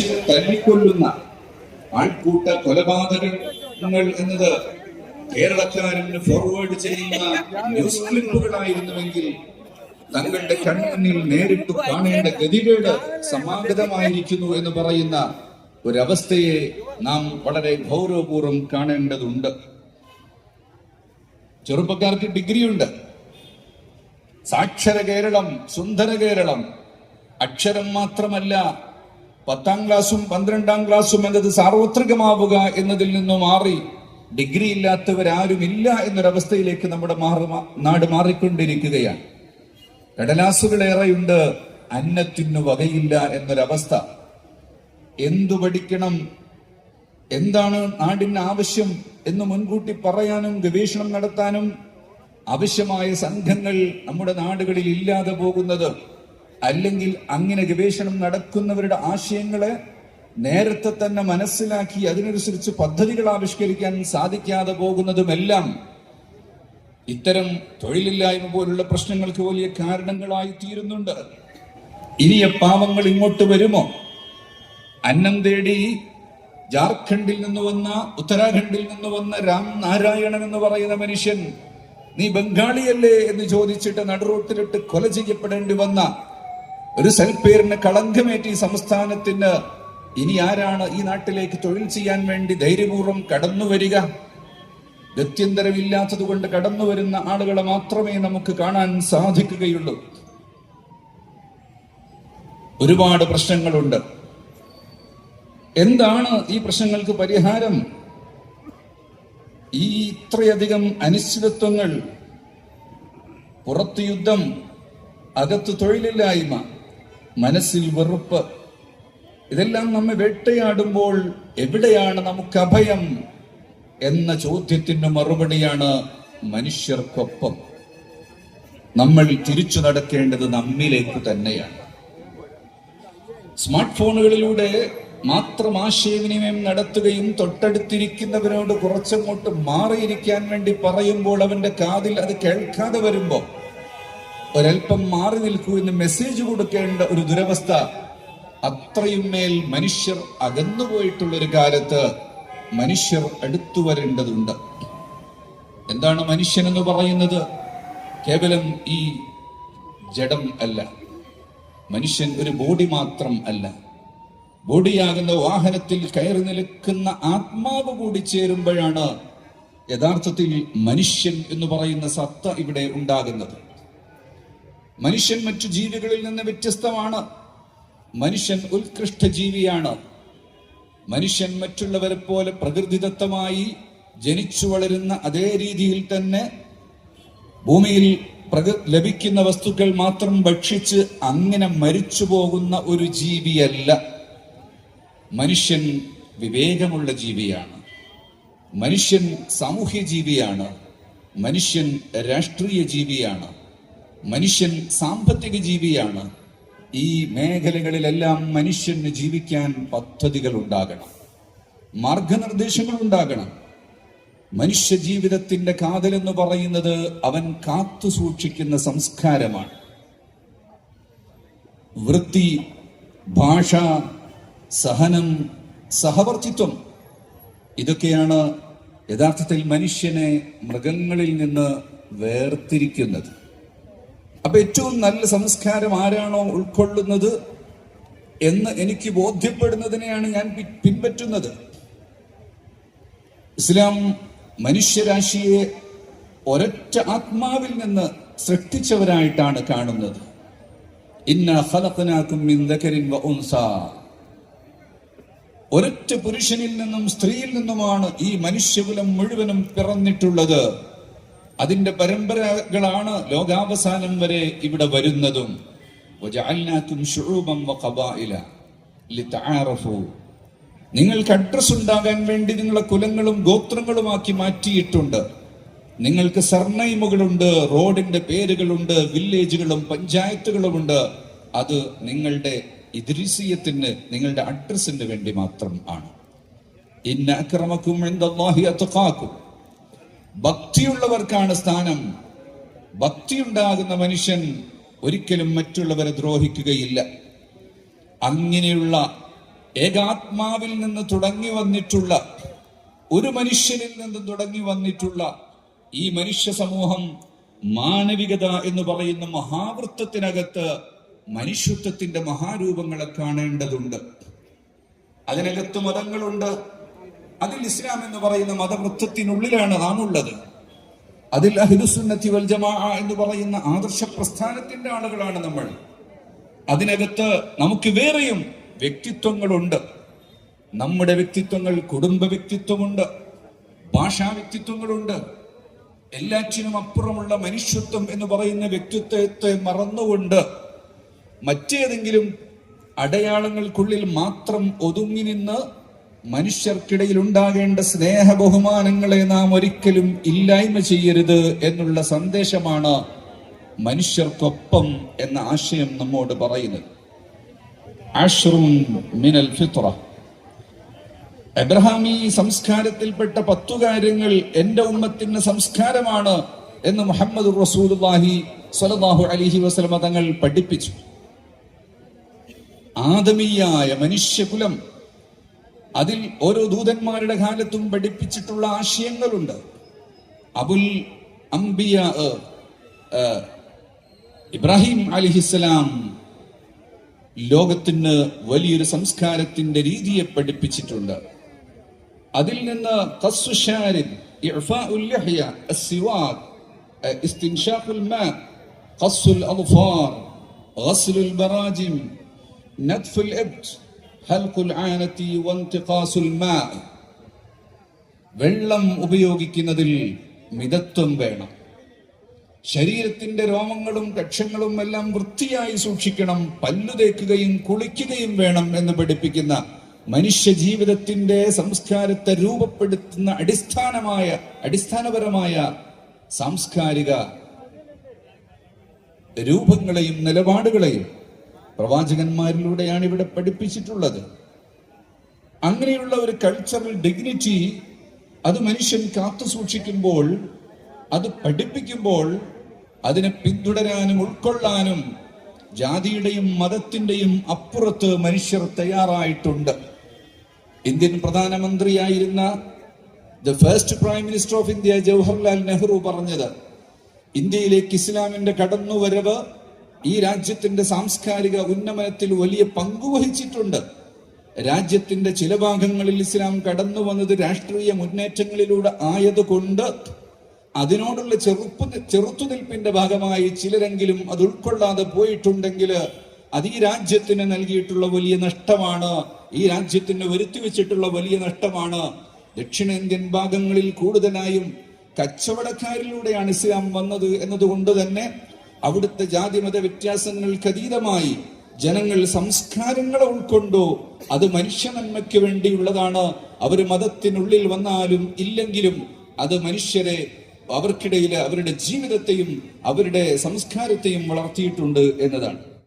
മനുഷ്യരെ തല്ലിക്കൊല്ലുന്ന ആൾക്കൂട്ട കൊലപാതകങ്ങൾ എന്നത് കേരളക്കാരന് ഫോർവേഡ് ചെയ്യുന്ന ന്യൂസ് ക്ലിപ്പുകളായിരുന്നുവെങ്കിൽ തങ്ങളുടെ കണ്ണിൽ നേരിട്ട് കാണേണ്ട ഗതികേട് സമാഗതമായിരിക്കുന്നു എന്ന് പറയുന്ന ഒരവസ്ഥയെ നാം വളരെ ഗൗരവപൂർവം കാണേണ്ടതുണ്ട്. ചെറുപ്പക്കാർക്ക് ഡിഗ്രിയുണ്ട്. സാക്ഷര കേരളം സുന്ദര കേരളം. അക്ഷരം മാത്രമല്ല പത്താം ക്ലാസ്സും പന്ത്രണ്ടാം ക്ലാസ്സും എന്നത് സാർവത്രികമാവുക എന്നതിൽ നിന്ന് മാറി ഡിഗ്രി ഇല്ലാത്തവരാരുമില്ല എന്നൊരവസ്ഥയിലേക്ക് നമ്മുടെ മാറി നാട് മാറിക്കൊണ്ടിരിക്കുകയാണ്. കടലാസുകളേറെയുണ്ട് അന്നത്തിനു വകയില്ല എന്നൊരവസ്ഥ. എന്തു പഠിക്കണം? എന്താണ് നാടിന് ആവശ്യം എന്ന് മുൻകൂട്ടി പറയാനും ഗവേഷണം നടത്താനും ആവശ്യമായ സംഘങ്ങൾ നമ്മുടെ നാടുകളിൽ ഇല്ലാതെ പോകുന്നത്? അല്ലെങ്കിൽ അങ്ങനെ ഗവേഷണം നടക്കുന്നവരുടെ ആശയങ്ങളെ നേരത്തെ തന്നെ മനസ്സിലാക്കി അതിനനുസരിച്ച് പദ്ധതികൾ ആവിഷ്കരിക്കാൻ സാധിക്കാതെ പോകുന്നതുമെല്ലാം ഇത്തരം തൊഴിലില്ലായ്മ പോലുള്ള പ്രശ്നങ്ങൾക്ക് വലിയ കാരണങ്ങളായി തീരുന്നുണ്ട്. ഇനിയ പാവങ്ങൾ ഇങ്ങോട്ട് വരുമോ? അന്നം തേടി ജാർഖണ്ഡിൽ നിന്ന് വന്ന ഉത്തരാഖണ്ഡിൽ നിന്ന് വന്ന രാം നാരായണൻ എന്ന് പറയുന്ന മനുഷ്യൻ നീ ബംഗാളിയല്ലേ? എന്ന് ചോദിച്ചിട്ട് നടുറോട്ടിലിട്ട് കൊല ചെയ്യപ്പെടേണ്ടി വന്ന ഒരു സൽപ്പേരിന് കളങ്കമേറ്റി സംസ്ഥാനത്തിന് ഇനി ആരാണ് ഈ നാട്ടിലേക്ക് തൊഴിൽ ചെയ്യാൻ വേണ്ടി ധൈര്യപൂർവം കടന്നു വരിക? ഗത്യന്തരമില്ലാത്തത് കൊണ്ട് കടന്നു വരുന്ന ആളുകളെ മാത്രമേ നമുക്ക് കാണാൻ സാധിക്കുകയുള്ളൂ. ഒരുപാട് പ്രശ്നങ്ങളുണ്ട്. എന്താണ് ഈ പ്രശ്നങ്ങൾക്ക് പരിഹാരം? ഈ ഇത്രയധികം അനിശ്ചിതത്വങ്ങൾ പുറത്ത് യുദ്ധം അകത്ത് തൊഴിലില്ലായ്മ മനസ്സിൽ വെറുപ്പ്. ഇതെല്ലാം നമ്മെ വേട്ടയാടുമ്പോൾ എവിടെയാണ് നമുക്ക് അഭയം? എന്ന ചോദ്യത്തിന് മറുപടിയാണ് മനുഷ്യർക്കൊപ്പം. നമ്മൾ തിരിച്ചു നടക്കേണ്ടത് നമ്മിലേക്ക് തന്നെയാണ്. സ്മാർട്ട് ഫോണുകളിലൂടെ മാത്രം ആശയവിനിമയം നടത്തുകയും തൊട്ടടുത്തിരിക്കുന്നവരോട് കുറച്ചങ്ങോട്ട് മാറിയിരിക്കാൻ വേണ്ടി പറയുമ്പോൾ അവന്റെ കാതിൽ അത് കേൾക്കാതെ വരുമ്പോൾ ഒരൽപ്പം മാറി നിൽക്കൂ എന്ന് മെസ്സേജ് കൊടുക്കേണ്ട ഒരു ദുരവസ്ഥ അത്രയും മേൽ മനുഷ്യർ അകന്നുപോയിട്ടുള്ള ഒരു കാലത്ത് മനുഷ്യർ അടുത്തു വരേണ്ടതുണ്ട്. എന്താണ് മനുഷ്യൻ എന്ന് പറയുന്നത്? കേവലം ഈ ജഡം അല്ല. മനുഷ്യൻ ഒരു ബോഡി മാത്രം അല്ല. ബോഡിയാകുന്ന വാഹനത്തിൽ കയറി നിൽക്കുന്ന ആത്മാവ് കൂടി ചേരുമ്പോഴാണ് യഥാർത്ഥത്തിൽ മനുഷ്യൻ എന്ന് പറയുന്ന സത്ത ഇവിടെ ഉണ്ടാകുന്നത്. മനുഷ്യൻ മറ്റു ജീവികളിൽ നിന്ന് വ്യത്യസ്തമാണ്. മനുഷ്യൻ ഉത്കൃഷ്ട ജീവിയാണ്. മനുഷ്യൻ മറ്റുള്ളവരെ പോലെ പ്രകൃതിദത്തമായി ജനിച്ചു വളരുന്ന അതേ രീതിയിൽ തന്നെ ഭൂമിയിൽ ലഭിക്കുന്ന വസ്തുക്കൾ മാത്രം ഭക്ഷിച്ച് അങ്ങനെ മരിച്ചു പോകുന്ന ഒരു ജീവിയല്ല. മനുഷ്യൻ വിവേകമുള്ള ജീവിയാണ്. മനുഷ്യൻ സാമൂഹ്യ ജീവിയാണ്. മനുഷ്യൻ രാഷ്ട്രീയ ജീവിയാണ്. മനുഷ്യൻ സാമ്പത്തിക ജീവിയാണ്. ഈ മേഖലകളിലെല്ലാം മനുഷ്യന് ജീവിക്കാൻ പദ്ധതികൾ ഉണ്ടാകണം മാർഗനിർദ്ദേശങ്ങൾ ഉണ്ടാകണം മനുഷ്യ ജീവിതത്തിന്റെ കാതൽ എന്ന് പറയുന്നത് അവൻ കാത്തു സൂക്ഷിക്കുന്ന സംസ്കാരമാണ്. വൃത്തി ഭാഷ സഹനം സഹവർത്തിത്വം ഇതൊക്കെയാണ് യഥാർത്ഥത്തിൽ മനുഷ്യനെ മൃഗങ്ങളിൽ നിന്ന് വേർതിരിക്കുന്നത്. അപ്പൊ ഏറ്റവും നല്ല സംസ്കാരം ആരാണോ ഉൾക്കൊള്ളുന്നത് എന്ന് എനിക്ക് ബോധ്യപ്പെടുന്നതിനെയാണ് ഞാൻ പിൻപറ്റുന്നത്. ഇസ്ലാം മനുഷ്യരാശിയെ ഒരൊറ്റ ആത്മാവിൽ നിന്ന് സൃഷ്ടിച്ചവരായിട്ടാണ് കാണുന്നത്. ഒരൊറ്റ പുരുഷനിൽ നിന്നും സ്ത്രീയിൽ നിന്നുമാണ് ഈ മനുഷ്യകുലം മുഴുവനും പിറന്നിട്ടുള്ളത്. അതിന്റെ പരമ്പരകളാണ് ലോകാവസാനം വരെ ഇവിടെ വരുന്നതും. നിങ്ങൾക്ക് അഡ്രസ് ഉണ്ടാകാൻ വേണ്ടി നിങ്ങളെ കുലങ്ങളും ഗോത്രങ്ങളുമാക്കി മാറ്റിയിട്ടുണ്ട്. നിങ്ങൾക്ക് സർനൈമുകളുണ്ട് റോഡിന്റെ പേരുകളുണ്ട് വില്ലേജുകളും പഞ്ചായത്തുകളുമുണ്ട്. അത് നിങ്ങളുടെ ഇദ്രിസീയത്തിന് നിങ്ങളുടെ അഡ്രസ്സിന് വേണ്ടി മാത്രം ആണ്. ഇന്ന അക്രമക്കും അത്തക്കാക്കും ഭക്തിയുള്ളവർക്കാണ് സ്ഥാനം. ഭക്തിയുണ്ടാകുന്ന മനുഷ്യൻ ഒരിക്കലും മറ്റുള്ളവരെ ദ്രോഹിക്കുകയില്ല. അങ്ങനെയുള്ള ഏകാത്മാവിൽ നിന്ന് തുടങ്ങി വന്നിട്ടുള്ള ഒരു മനുഷ്യനിൽ നിന്ന് തുടങ്ങി വന്നിട്ടുള്ള ഈ മനുഷ്യ സമൂഹം മാനവികത എന്ന് പറയുന്ന മഹാവൃത്തത്തിനകത്ത് മനുഷ്യത്വത്തിന്റെ മഹാരൂപങ്ങളെ കാണേണ്ടതുണ്ട്. അതിനകത്ത് മതങ്ങളുണ്ട് അതിൽ ഇസ്ലാം എന്ന് പറയുന്ന മതവൃത്തത്തിനുള്ളിലാണ് നാം അതിൽ അഹിദുസുന്നത്തി വൽ ജമാ എന്ന് പറയുന്ന ആദർശ പ്രസ്ഥാനത്തിന്റെ ആളുകളാണ് നമ്മൾ. അതിനകത്ത് നമുക്ക് വേറെയും വ്യക്തിത്വങ്ങളുണ്ട്. നമ്മുടെ വ്യക്തിത്വങ്ങൾ കുടുംബ വ്യക്തിത്വമുണ്ട്. ഭാഷാ വ്യക്തിത്വങ്ങളുണ്ട്. എല്ലാറ്റിനും അപ്പുറമുള്ള മനുഷ്യത്വം എന്ന് പറയുന്ന വ്യക്തിത്വത്തെ മറന്നുകൊണ്ട് മറ്റേതെങ്കിലും അടയാളങ്ങൾക്കുള്ളിൽ മാത്രം ഒതുങ്ങി നിന്ന് മനുഷ്യർക്കിടയിൽ ഉണ്ടാകേണ്ട സ്നേഹ ബഹുമാനങ്ങളെ നാം ഒരിക്കലും ഇല്ലായ്മ ചെയ്യരുത് എന്നുള്ള സന്ദേശമാണ് മനുഷ്യർക്കൊപ്പം എന്ന ആശയം നമ്മോട് പറയുന്നത്. മിനൽ ഫിത്ര. എബ്രഹാമി സംസ്കാരത്തിൽപ്പെട്ട പത്തു കാര്യങ്ങൾ എന്റെ ഉമ്മത്തിന്റെ സംസ്കാരമാണ് എന്ന് മുഹമ്മദ് റസൂലുള്ളാഹി സ്വല്ലല്ലാഹു അലിഹി വസ്ലമതങ്ങൾ പഠിപ്പിച്ചു. ആദമീയായ മനുഷ്യകുലം അതിൽ ഓരോ ദൂതന്മാരുടെ കാലത്തും പഠിപ്പിച്ചിട്ടുള്ള ആശയങ്ങളുണ്ട്. അബുൽ അംബിയ ഇബ്രാഹിം അലിഹിസ്സലാം ലോകത്തിന് വലിയൊരു സംസ്കാരത്തിന്റെ രീതിയെ പഠിപ്പിച്ചിട്ടുണ്ട്. അതിൽ നിന്ന് ഖസ്സുൽ ഹൽഖുൽ ആനത്തി വൻതിഖാസുൽ മാ. വെള്ളം ഉപയോഗിക്കുന്നതിൽ മിതത്വം വേണം ശരീരത്തിന്റെ രോമങ്ങളും കക്ഷങ്ങളും എല്ലാം വൃത്തിയായി സൂക്ഷിക്കണം പല്ലു തേക്കുകയും കുളിക്കുകയും വേണം എന്ന് പഠിപ്പിക്കുന്ന മനുഷ്യ ജീവിതത്തിന്റെ സംസ്കാരത്തെ രൂപപ്പെടുത്തുന്ന അടിസ്ഥാനമായ അടിസ്ഥാനപരമായ സാംസ്കാരിക രൂപങ്ങളെയും നിലപാടുകളെയും പ്രവാചകന്മാരിലൂടെയാണ് ഇവിടെ പഠിപ്പിച്ചിട്ടുള്ളത്. അങ്ങനെയുള്ള ഒരു കൾച്ചറൽ ഡിഗ്നിറ്റി അത് മനുഷ്യൻ കാത്തു സൂക്ഷിക്കുമ്പോൾ അത് പഠിപ്പിക്കുമ്പോൾ അതിനെ പിന്തുടരാനും ഉൾക്കൊള്ളാനും ജാതിയുടെയും മതത്തിന്റെയും അപ്പുറത്ത് മനുഷ്യർ തയ്യാറായിട്ടുണ്ട്. ഇന്ത്യൻ പ്രധാനമന്ത്രിയായിരുന്ന the first prime minister of India Jawaharlal Nehru പറഞ്ഞത് ഇന്ത്യയിലേക്ക് ഇസ്ലാമിന്റെ കടന്നുവരവ് ഈ രാജ്യത്തിന്റെ സാംസ്കാരിക ഉന്നമനത്തിൽ വലിയ പങ്കുവഹിച്ചിട്ടുണ്ട് രാജ്യത്തിന്റെ ചില ഭാഗങ്ങളിൽ ഇസ്ലാം കടന്നു വന്നത് രാഷ്ട്രീയ മുന്നേറ്റങ്ങളിലൂടെ ആയതുകൊണ്ട് അതിനോടുള്ള ചെറുപ്പ് ചെറുത്തുനിൽപ്പിന്റെ ഭാഗമായി ചിലരെങ്കിലും അത് ഉൾക്കൊള്ളാതെ പോയിട്ടുണ്ടെങ്കിൽ അത് ഈ രാജ്യത്തിന് നൽകിയിട്ടുള്ള വലിയ നഷ്ടമാണ്. ഈ രാജ്യത്തിന് വരുത്തി വെച്ചിട്ടുള്ള വലിയ നഷ്ടമാണ്. ദക്ഷിണേന്ത്യൻ ഭാഗങ്ങളിൽ കൂടുതലായും കച്ചവടക്കാരിലൂടെയാണ് ഇസ്ലാം വന്നത് എന്നതുകൊണ്ട് തന്നെ അവിടുത്തെ ജാതിമത വ്യത്യാസങ്ങൾക്ക് അതീതമായി ജനങ്ങൾ സംസ്കാരങ്ങളെ ഉൾക്കൊണ്ടു അത് മനുഷ്യനന്മയ്ക്ക് വേണ്ടിയുള്ളതാണ്. അവർ മതത്തിനുള്ളിൽ വന്നാലും ഇല്ലെങ്കിലും അത് മനുഷ്യരെ അവർക്കിടയിൽ അവരുടെ ജീവിതത്തെയും അവരുടെ സംസ്കാരത്തെയും വളർത്തിയിട്ടുണ്ട് എന്നതാണ്.